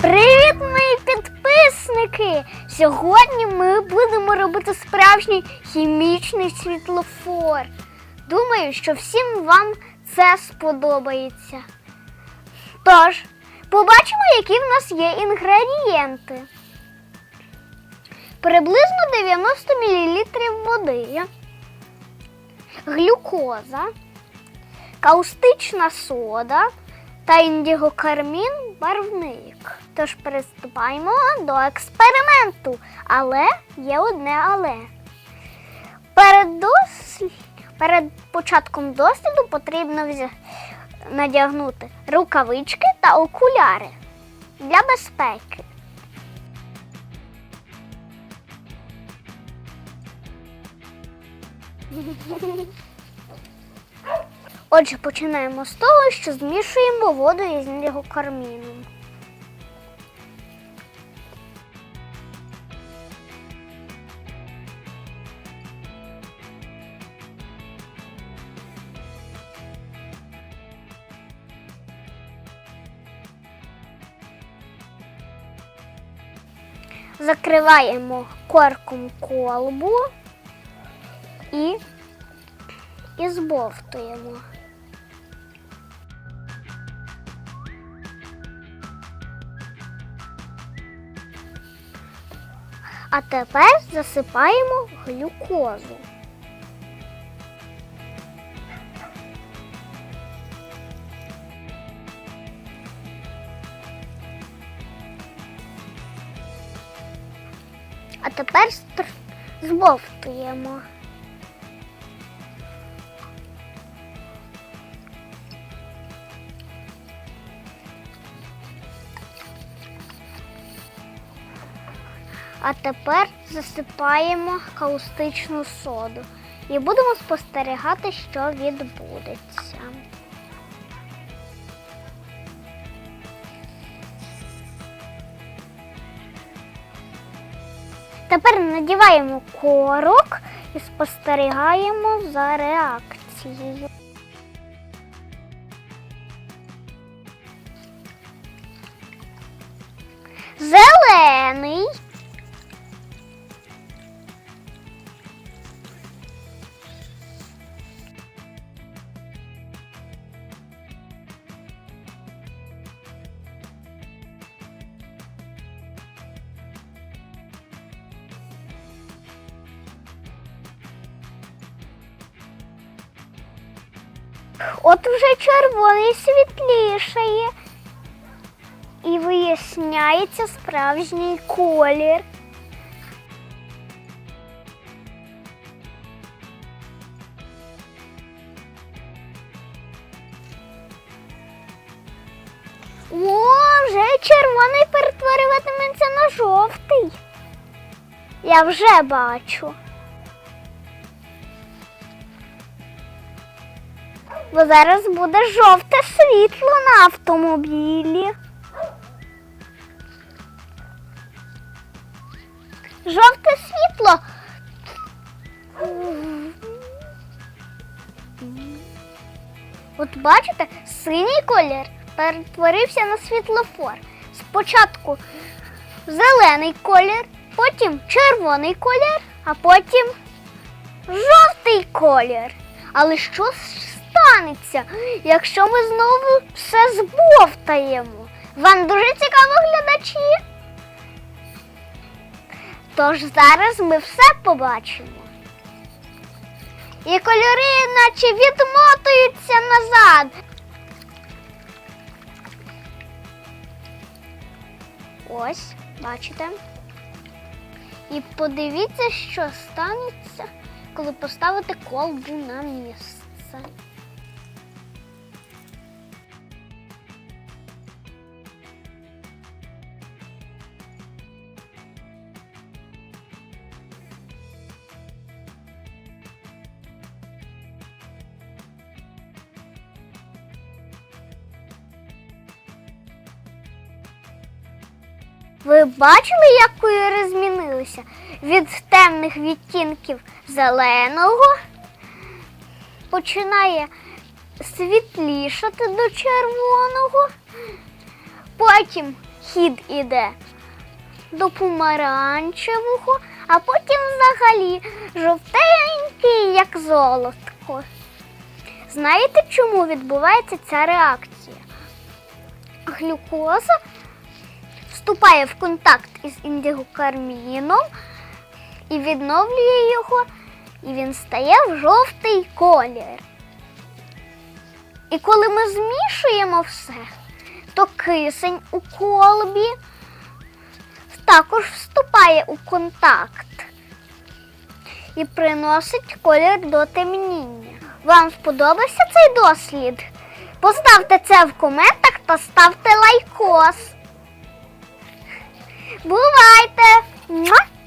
Привіт, мої підписники! Сьогодні ми будемо робити справжній хімічний світлофор. Думаю, що всім вам це сподобається. Тож, побачимо, які в нас є інгредієнти. Приблизно 90 мл води, глюкоза, каустична сода та індігокармін барвник. Тож приступаємо до експерименту. Але є одне але. Перед, дос... Перед початком досліду потрібно взя... надягнути рукавички та окуляри для безпеки. Отже, починаємо з того, що змішуємо воду із індігокарміном. Закриваємо корком колбу і, і збовтуємо. А тепер засипаємо глюкозу. А тепер збовтуємо. А тепер засипаємо каустичну соду і будемо спостерігати, що відбудеться. Тепер надіваємо корок і спостерігаємо за реакцією. Зелений. От вже червоний світлішає. І виясняється справжній колір. О, вже червоний перетворюватиметься на жовтий. Я вже бачу. Бо зараз буде жовте світло на автомобілі. Жовте світло. От бачите, синій колір перетворився на світлофор. Спочатку зелений колір, потім червоний колір, а потім жовтий колір. Але що станеться, якщо ми знову все збовтаємо? Вам дуже цікаво, глядачі? Тож зараз ми все побачимо. І кольори наче відмотуються назад. Ось, бачите? І подивіться, що станеться, коли поставити колбу на місце. Ви бачили, як кольори? Від темних відтінків зеленого починає світлішати до червоного, потім хід іде до помаранчевого, а потім взагалі жовтенький, як золотко. Знаєте, чому відбувається ця реакція? Глюкоза вступає в контакт із індігокарміном і відновлює його, і він стає в жовтий колір. І коли ми змішуємо все, то кисень у колбі також вступає у контакт і приносить колір до темніння. Вам сподобався цей дослід? Поставте це в коментах та ставте лайкос. Бувайте!